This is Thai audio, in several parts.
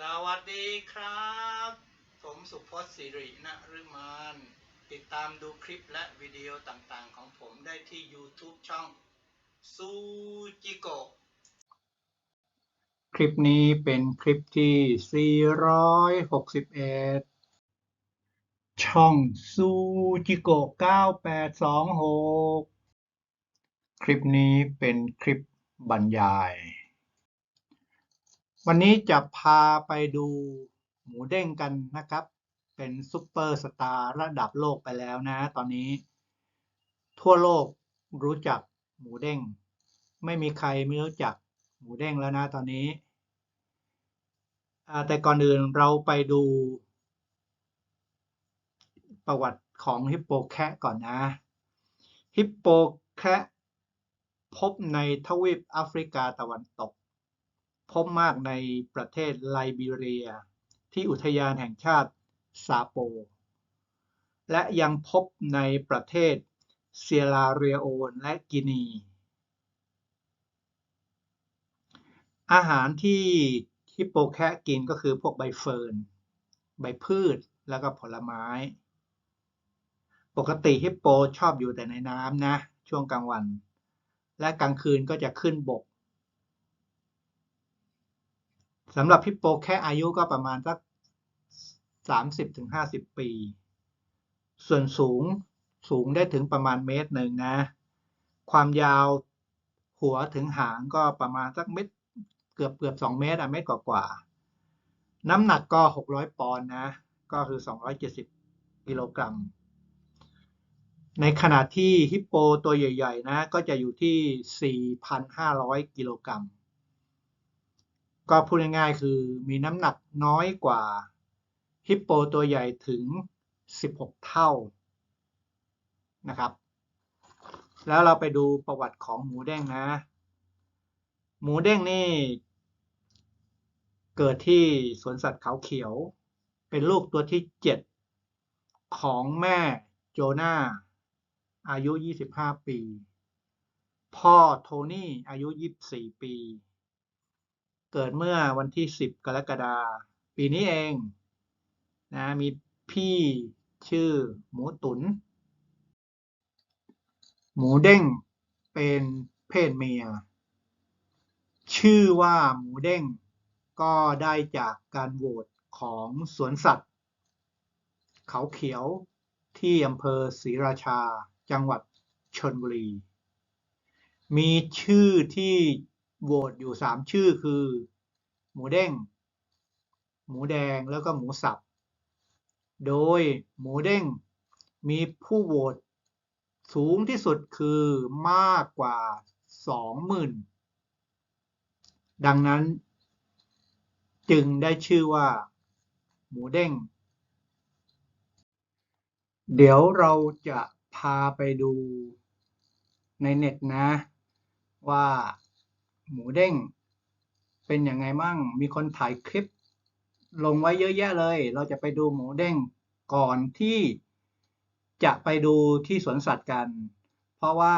สวัสดีครับ ผมสุพจน์สิรินฤมานติดตามดูคลิปและวิดีโอต่างๆ ของผมได้ที่ YouTube ช่องซูจิโกะคลิปนี้เป็นคลิปที่ 461 ช่องซูจิโกะ9826 คลิปนี้เป็นคลิปบรรยาย วันนี้จะพาไปดูหมูเด้งกันนะครับ เป็นซุปเปอร์สตาร์ระดับโลกไปแล้วนะ ตอนนี้ ทั่วโลกรู้จักหมูเด้ง ไม่มีใครไม่รู้จักหมูเด้งแล้วนะตอนนี้ แต่ก่อนอื่นเราไปดู ประวัติของฮิปโปแคะก่อนนะ ฮิปโปแคะพบในทวีปแอฟริกาตะวันตก พบมากในประเทศไลบีเรีย ที่อุทยานแห่งชาติซาโป และยังพบในประเทศเซียราเรโอนและกินี อาหารที่ฮิปโปแคะกินก็คือพวกใบเฟิร์น ใบพืชแล้วก็ผลไม้ ปกติฮิปโปชอบอยู่แต่ในน้ำนะ ช่วงกลางวัน และกลางคืนก็จะขึ้นบก สำหรับฮิปโปแค่อายุก็ประมาณสักสามสิบถึงห้าสิบปี ส่วนสูงสูงได้ถึงประมาณเมตรหนึ่งนะ ความยาวหัวถึงหางก็ประมาณสักเมตรเกือบเกือบสองเมตรอะเมตรกว่ากว่าๆน้ำหนักก็หกร้อยปอนด์นะ ก็คือสองร้อยเจ็ดสิบกิโลกรัม ในขณะที่ฮิปโปตัวใหญ่ ๆ นะ ก็จะอยู่ที่ 4,500 กิโลกรัม ก็พูดง่ายๆ คือมีน้ำหนักน้อยกว่าฮิปโปตัวใหญ่ถึง 16 เท่านะครับ แล้วเราไปดูประวัติของหมูเด้งนะ หมูเด้งนี่ เกิดที่สวนสัตว์เขาเขียว เป็นลูกตัวที่ 7 ของแม่โจนาอายุ 25 ปี พ่อโทนี่อายุ 24 ปี เกิดเมื่อวันที่ 10 กรกฎาคมปีนี้เองนะมีพี่ชื่อหมูตุน หมูเด้งเป็นเพศเมีย ชื่อว่าหมูเด้งก็ได้จากการโหวตของสวนสัตว์ เขาเขียวที่อำเภอศรีราชาจังหวัดชลบุรี มีชื่อที่ โหวตอยู่สามชื่อคือ หมูเด้ง หมูแดงแล้วก็หมูสับ โดยหมูเด้งมีผู้โหวตสูงที่สุดคือมากกว่าสองหมื่นดังนั้น จึงได้ชื่อว่า หมูเด้ง เดี๋ยวเราจะพาไปดูในเน็ตนะว่า หมูเด้ง เป็นยังไงมั่ง มีคนถ่ายคลิป ลงไว้เยอะแยะเลย เราจะไปดูหมูเด้งก่อนที่จะไปดูที่สวนสัตว์กัน เพราะว่า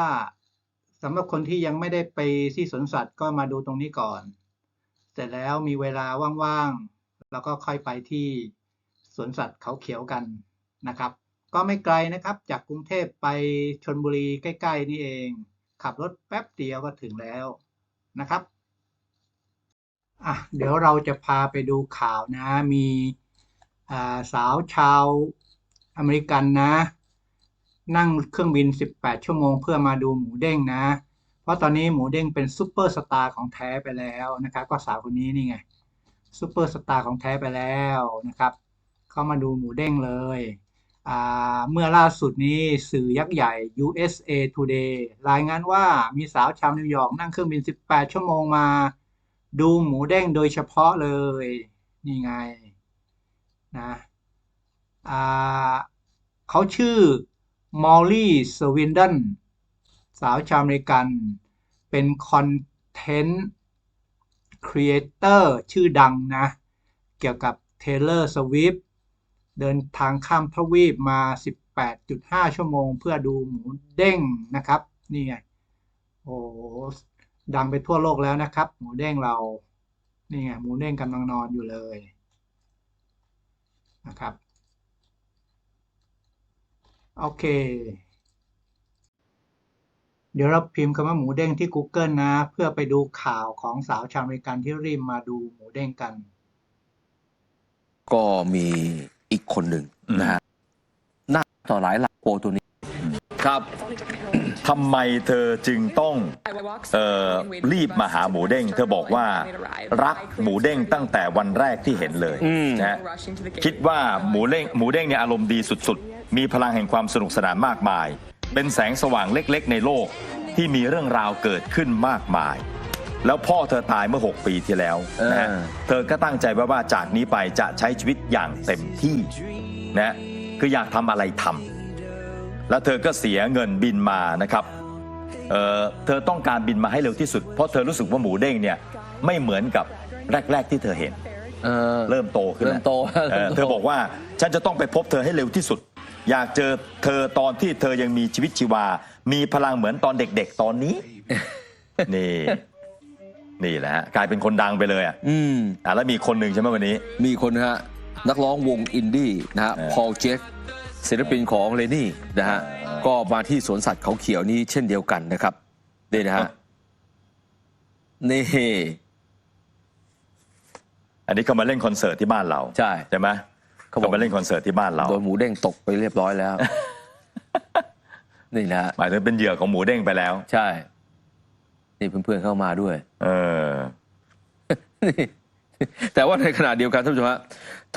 สำหรับคนที่ยังไม่ได้ไปที่สวนสัตว์ก็มาดูตรงนี้ก่อน เสร็จแล้วมีเวลาว่างๆแล้วก็ค่อยไปที่สวนสัตว์เขาเขียวกันนะครับ ก็ไม่ไกลนะครับ จากกรุงเทพไปชลบุรีใกล้ ๆ นี่เอง ขับรถแป๊บเดียวก็ถึงแล้ว นะครับอะเดี๋ยวเราจะพาไปดูข่าวนะ มีสาวชาวอเมริกันนะ นั่งเครื่องบิน 18 ชั่วโมงเพื่อมาดูหมูเด้งนะ เพราะตอนนี้หมูเด้งเป็นซูเปอร์สตาร์ของแท้ไปแล้วนะครับ ก็สาวคนนี้นี่ไงซูเปอร์สตาร์ของแท้ไปแล้วนะครับ เข้ามาดูหมูเด้งเลย เมื่อล่าสุดนี้สื่อยักษ์ใหญ่ USA Today รายงานว่ามีสาวชาวนิวยอร์กนั่งเครื่องบิน 18 ชั่วโมงมา ดูหมูเด้งโดยเฉพาะเลย นี่ไงนะเขาชื่อมอลลี่สวินดันสาวชาวอเมริกัน เป็นคอนเทนต์ครีเอเตอร์ชื่อดังนะ เกี่ยวกับ Taylor Swift เดินทางข้ามทวีปมา 18.5 ชั่วโมง เพื่อดูหมูเด้งนะครับ นี่ไง โอ้ดังไปทั่วโลกแล้วนะครับ หมูเด้งเรา นี่ไง หมูเด้งกำลังนอนอยู่เลยนะครับ โอเค เดี๋ยวเราพิมพ์คำว่าหมูเด้งที่ Google นะ เพื่อไปดูข่าวของสาวชาวอเมริกันที่รีบมาดูหมูเด้งกัน ก็มี อีกคนหนึ่งนะฮะหน้าต่อหลายหลักโปรตัวนี้ ครับทำไมเธอจึงต้องเอ่อรีบมาหาหมูเด้ง เธอบอกว่ารักหมูเด้งตั้งแต่วันแรกที่เห็นเลยอืมนะฮะคิดว่าหมูเด้งหมูเด้งเนี่ยอารมณ์ดีสุดๆ มีพลังแห่งความสนุกสนานมากมาย เป็นแสงสว่างเล็กๆ ในโลกที่มีเรื่องราวเกิดขึ้นมากมาย แล้วพ่อเธอตายเมื่อ 6 ปีที่แล้วนะฮะเออเธอก็ตั้งใจไว้ว่าจากนี้ไปจะใช้ชีวิตอย่างเต็มที่นะคืออยากทำอะไรทำแล้วเธอก็เสียเงินบินมานะครับเออเธอต้องการบินมาให้เร็วที่สุด เพราะเธอรู้สึกว่าหมูเด้งเนี่ยไม่เหมือนกับแรก ๆ ที่เธอเห็นเออเริ่มโตขึ้นเริ่มโตเออเธอบอกว่าฉันจะต้องไปพบเธอให้เร็วที่สุด อยากเจอเธอตอนที่เธอยังมีชีวิตชีวา มีพลังเหมือนตอนเด็ก ๆ ตอนนี้นี่ นี่แหละฮะกลายเป็นคนดังไปเลยอะอืม อะแล้วมีคนหนึ่งใช่ไหมวันนี้ มีคนนะฮะ นักร้องวงอินดี้นะฮะ เออพอลเจคศิลปินของเลนี่นะฮะ เออ ก็มาที่สวนสัตว์เขาเขียวนี้เช่นเดียวกันนะครับนี่นะฮะ นี่ อันนี้เขามาเล่นคอนเสิร์ตที่บ้านเราใช่ใช่ไหมเขาเขาบอก มาเล่นคอนเสิร์ตที่บ้านเรา โดนหมูเด้งตกไปเรียบร้อยแล้ว นี่นะฮะ หมายถึงเป็นเหยื่อของหมูเด้งไปแล้ว ใช่ นี่เพื่อนๆเข้ามาด้วย เออแต่ว่าในขณะเดียวกันท่านผู้ชมฮะ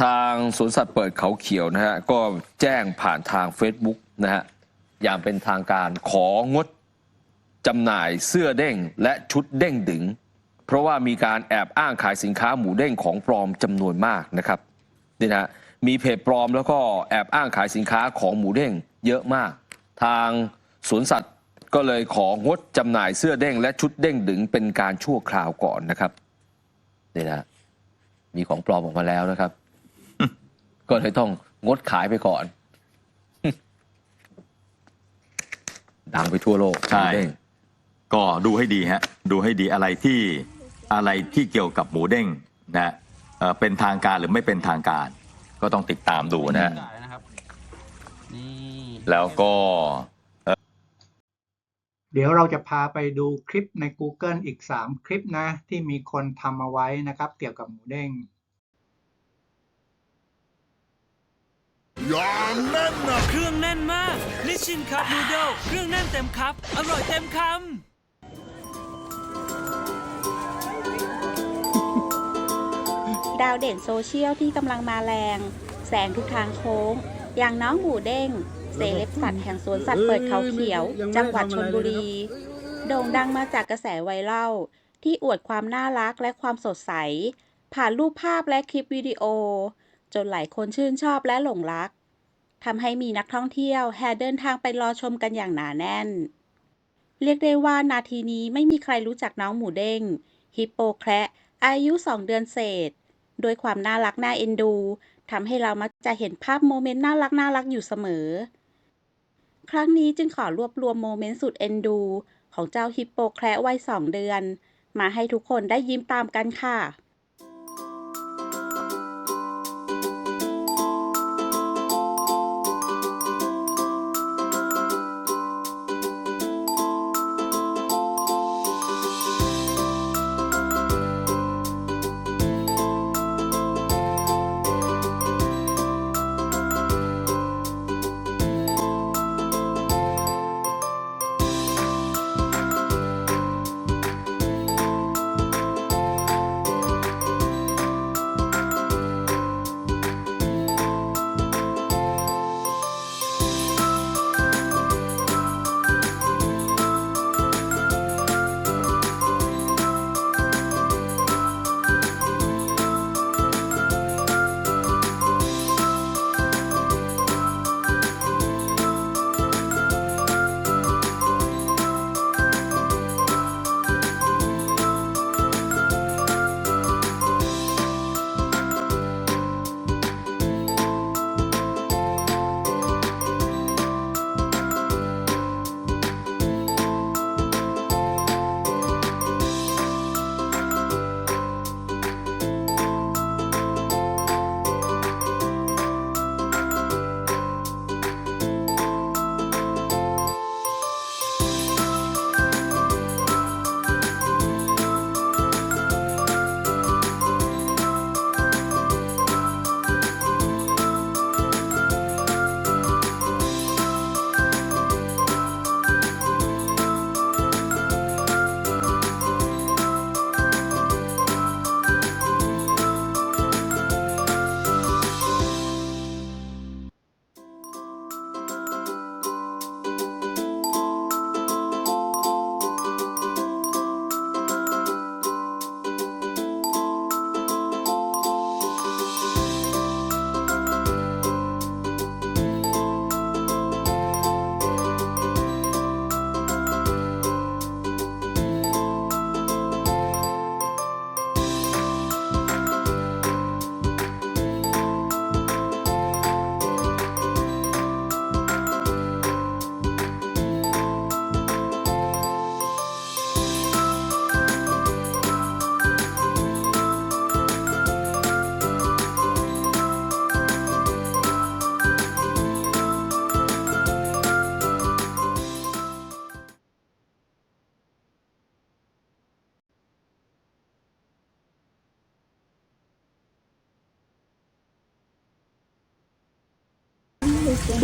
ทางสวนสัตว์เปิดเขาเขียวนะฮะก็แจ้งผ่านทาง Facebook นะฮะอย่างเป็นทางการของดจำหน่ายเสื้อเด้งและชุดเด้งดึง เพราะว่ามีการแอบอ้างขายสินค้าหมูเด้งของปลอมจำนวนมากนะครับนี่นะฮะมีเพจปลอมแล้วก็แอบอ้างขายสินค้าของหมูเด้งเยอะมาก ทางสวนสัตว์ ก็เลยของดจำหน่ายเสื้อเด้งและชุดเด้งดึงเป็นการชั่วคราวก่อนนะครับนี่นะมีของปลอมออกมาแล้วนะครับ ก็เลยต้องงดขายไปก่อน ดังไปทั่วโลกใช่หมูเด้งก็ดูให้ดีฮะดูให้ดีอะไรที่อะไรที่เกี่ยวกับหมูเด้งนะเอ่อเป็นทางการหรือไม่เป็นทางการ ก็ต้องติดตามดูนะฮะ นะครับนี่ แล้วก็ เดี๋ยวเราจะพาไปดูคลิปใน Google อีก 3 คลิปนะ ที่มีคนทำเอาไว้นะครับ เกี่ยวกับหมูเด้งเครื่องแน่นมากนิชชินคัพนูเดิลเครื่องแน่นเต็มคัพอร่อยเต็มคำดาวเด่นโซเชียลที่กำลังมาแรง แสงทุกทางโค้ง อย่างน้องหมูเด้ง เซเลบสัตว์แห่งสวนสัตว์เปิดเขาเขียว จังหวัดชนบุรี โด่งดังมาจากกระแสไวรัลที่อวดความน่ารักและความสดใส ผ่านรูปภาพและคลิปวิดีโอ จนหลายคนชื่นชอบและหลงรักทำให้มีนักท่องเที่ยวแห่เดินทางไปรอชมกันอย่างหนาแน่น เรียกได้ว่านาทีนี้ไม่มีใครรู้จักน้องหมูเด้ง ฮิปโปแคระอายุ 2 เดือนเศษ โดยความน่ารักน่าเอ็นดูทำให้เรามักจะเห็นภาพโมเมนต์น่ารักน่ารักอยู่เสมอ ครั้งนี้จึงขอรวบรวมโมเมนต์สุดเอ็นดู ของเจ้าฮิปโปแคระวัย2เดือน มาให้ทุกคนได้ยิ้มตามกันค่ะ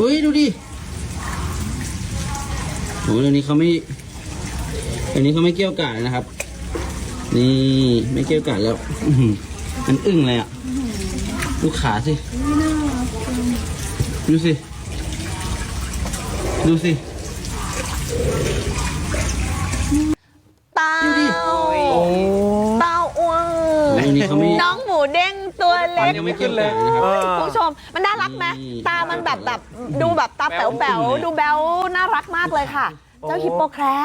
อุ้ยดูดิโอ้เดี๋ยวนี้เขาไม่เดี๋ยวนี้เขาไม่เกี่ยวกาดนะครับ นี่ไม่เกี่ยวกาดแล้วอื้อหือมันอึ้งเลยอะดูขาสิดูสิ ดูสิเต้าเต้าอ้วงโอ้ยนี่เขาไม่น้องหมูเด้งตัวฟั เล็นกยังไม่เกี่ยวกาดนะครับคุณผู้ชมมันน่ารักไหมนี่ ตามันแบบแบบดูแบบตาแป๋วแป๋วแบ๊วดูแบ๊วน่ารักมากเลยค่ะ เจ้าฮิปโปแคระ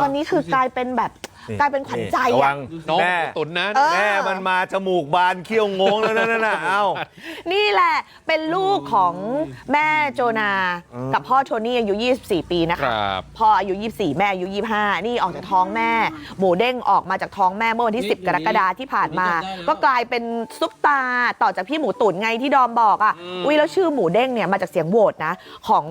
ตอนนี้คือกลายเป็นแบบ กลายเป็นขวัญใจระวัอะงน้องแม่ตุนนะเออ แม่มันมาจมูกบานเขี้ยวงงแล้วนั่นน่ะเอ้า นี่แหละเป็นลูกของแม่โจนากับพ่อโทนี่อายุ 24 ปีนะคคะ รับ พ่ออายุ 24 แม่อายุ 25 นี่ออกจากท้องแม่ หมูเด้งออกมาจากท้องแม่เมื่อวันที่10 กรกฎาที่ผ่านมาก็กลายเป็นซุปตาต่อจากพี่หมูตุ๋นไงที่ดอมบอกอะอุ้ยแล้วชื่อหมูเด้งเนี่ยมาจากเสียงโหวตนะ ของ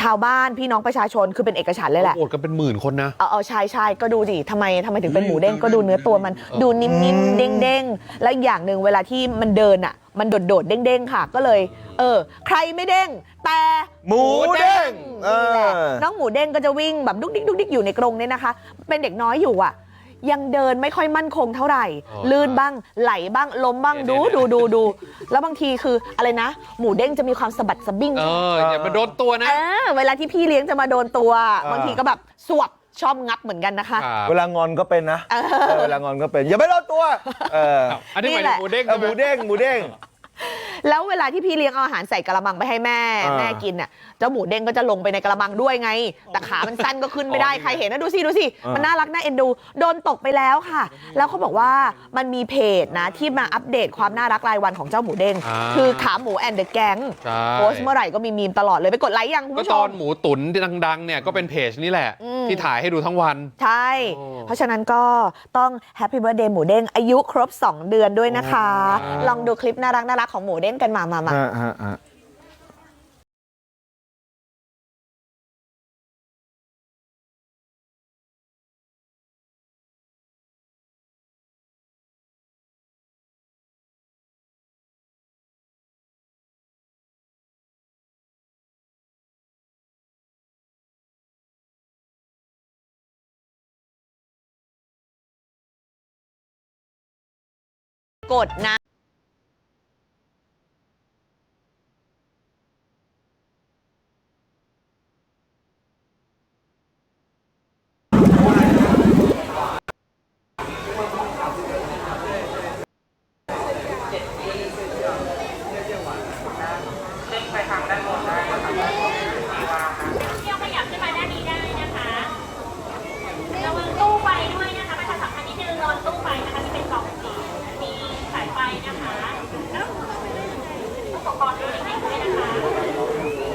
ชาวบ้านพี่น้องประชาชนคือเป็นเอกฉันท์เลยแหละโหวตกันเป็นหมื่นคนนะ เออเออใช่ใช่ก็ดูดิทำไมทำไมถึงเป็นหมูเด้งก็ดูเนื้อตัวมันดูนิ่มๆเด้งๆแล้วอีกอย่างหนึ่งเวลาที่มันเดินอะ มันโดดๆเด้งๆค่ะ ก็เลย เออ ใครไม่เด้งแต่หมูเด้งเอนี่แหละอน้องหมูเด้งก็จะวิ่งแบบดุกดิกดุกดิกอยู่ในกรงเนี่ยนะคะ เป็นเด็กน้อยอยู่อะยังเดินไม่ค่อยมั่นคงเท่าไหร่อ๋อลื่นบ้างไหลบ้างล้มบ้างเนี่ดูยดูดูดู แล้วบางทีคืออะไรนะ หมูเด้งจะมีความสะบัดสะบิ้งเอออย่ามาโดนตัวนะเออเวลาที่พี่เลี้ยงจะมาโดนตัวอ่าบางทีก็แบบสวบ ชอบงับเหมือนกันนะคะครับเวลางอนก็เป็นนะเออเออเวลางอนก็เป็นอย่าไปโดนตัวเอออันนี้หมายนี่แหถึละงหมูเด้งเออใช่หไหมูเด้งหมูเด้ง แล้วเวลาที่พี่เลี้ยงเอาอาหารใส่กระมังไปให้แม่อ่าแม่กินน่ะเจ้าหมูเด้งก็จะลงไปในกระมังด้วยไง แต่ขามันสั้นก็ขึ้นไม่ได้ใครเห็นนะดูสิดูสิมันน่ารักน่าเอ็นดูโดนตกไปแล้วค่ะ แล้วเขาบอกว่ามันมีเพจนะที่มาอัปเดตความน่ารักรายวันของเจ้าหมูเด้งอ่าคือขาหมูแอนเดอะแก๊งใช่โพสต์เมื่อไหร่ก็มีมีมตลอดเลยไปกดไลค์ยังคุณก็ผู้ชตอมนหมูตุ๋นที่ดังๆเนี่ยก็เป็นเพจนี่แหละอืมที่ถ่ายให้ดูทั้งวันใช่โอ้เพราะฉะนั้นก็ต้องแฮปปี้เบิร์ดเดย์หมูเด้งอายุครบ 2 เดือนด้วยนะคะ ลองดูคลิปน่ารักน่ารักของหมูเด้งกันมามามาฮะ ฮะฮะกดนะเที่ยวขยับขึ้นมาด้านนี้ได้นะคะระวังตู้ไฟด้วยนะคะประชาสัมพันธ์นิดนึงระวังตู้ไฟนะคะที่เป็นกล่องสีสีสายไฟนะคะเอ้าอุปกรณ์ด้วยนิดนึงด้วยนะคะ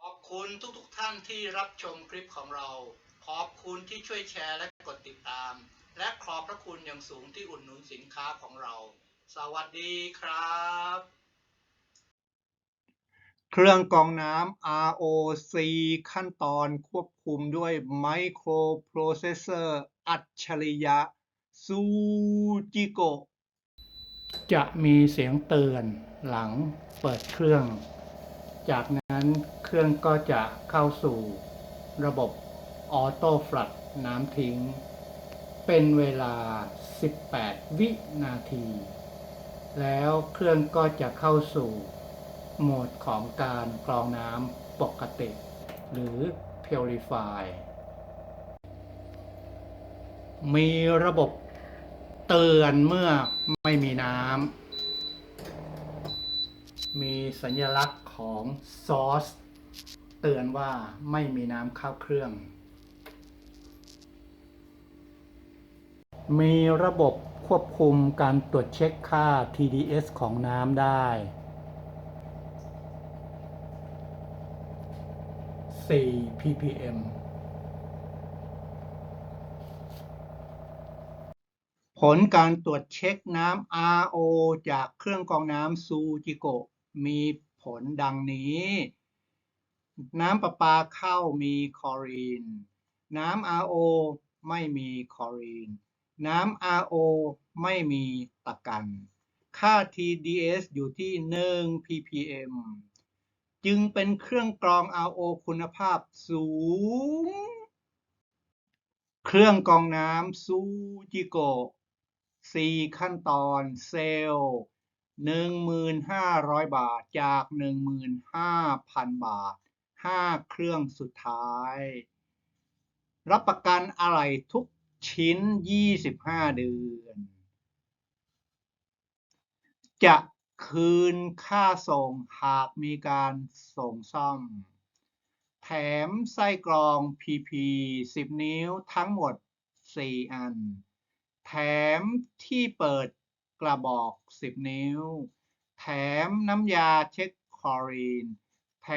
ขอบคุณทุกๆท่านที่รับชมคลิปของเรา ขอบคุณที่ช่วยแชร์และกดติดตาม และขอบพระคุณอย่างสูงที่อุด หนุนสินค้าของเรา สวัสดีครับ เครื่องกรองน้ำ ROC ขั้นตอนควบคุมด้วยไมโครโปรเซสเซอร์อัจฉริยะซูจิโกจะมีเสียงเตือนหลังเปิดเครื่อง จากนั้นเครื่องก็จะเข้าสู่ระบบออโต้ฟลัดน้ำทิ้ง เป็นเวลา 18 วินาที แล้วเครื่องก็จะเข้าสู่โหมดของการกรองน้ำปกติ หรือ Purify มีระบบเตือนเมื่อไม่มีน้ำ มีสัญลักษณ์ของซอส เตือนว่าไม่มีน้ำเข้าเครื่อง มีระบบควบคุมการตรวจเช็คค่า TDS ของน้ำได้ 4 ppm ผลการตรวจเช็คน้ำ RO จากเครื่องกรองน้ำซูจิโกะมีผลดังนี้ น้ำประปาเข้ามีคลอรีน น้ำ RO ไม่มีคลอรีน น้ำ RO ไม่มีตะกัน ค่า TDS อยู่ที่ 1 ppm จึงเป็นเครื่องกรอง RO คุณภาพสูง เครื่องกรองน้ำซูจิโกะ4ขั้นตอนเซลล์ 1,500 บาทจาก 15,000 บาท 5 เครื่องสุดท้าย รับประกันอะไรทุก ชิ้น 25 เดือน จะคืนค่าส่งหากมีการส่งซ่อม แถมไส้กรอง PP 10 นิ้วทั้งหมด 4 อัน แถมที่เปิดกระบอก 10 นิ้ว แถมน้ำยาเช็คคลอรีน แถ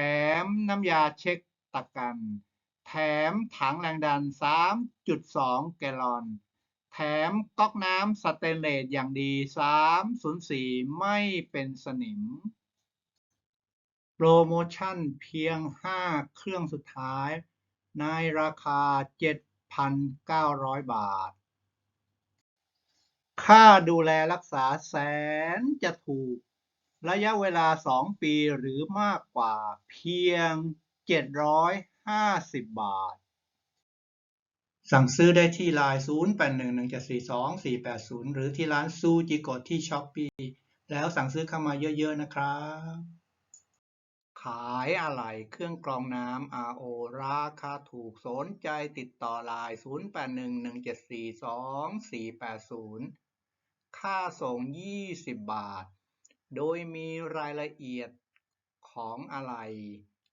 มน้ำยาเช็คตะกัน แถมถังแรงดัน 3.2 แกลลอน แถมก๊อกน้ำสเตนเลสอย่างดี 304 ไม่เป็นสนิม โปรโมชั่นเพียง 5 เครื่องสุดท้าย ในราคา 7,900 บาท ค่าดูแลรักษาแสนจะถูก ระยะเวลา 2 ปีหรือมากกว่าเพียง 750 บาท สั่งซื้อได้ที่ไลน์0811742480หรือที่ร้านซูจิโกะที่ช้อปปีแล้วสั่งซื้อเข้ามาเยอะ ๆ นะครับ ขายอะไหล่เครื่องกรองน้ำ RO ราคาถูกสนใจติดต่อไลน์0811742480 ค่าส่ง 20 บาท โดยมีรายละเอียดของอะไหล่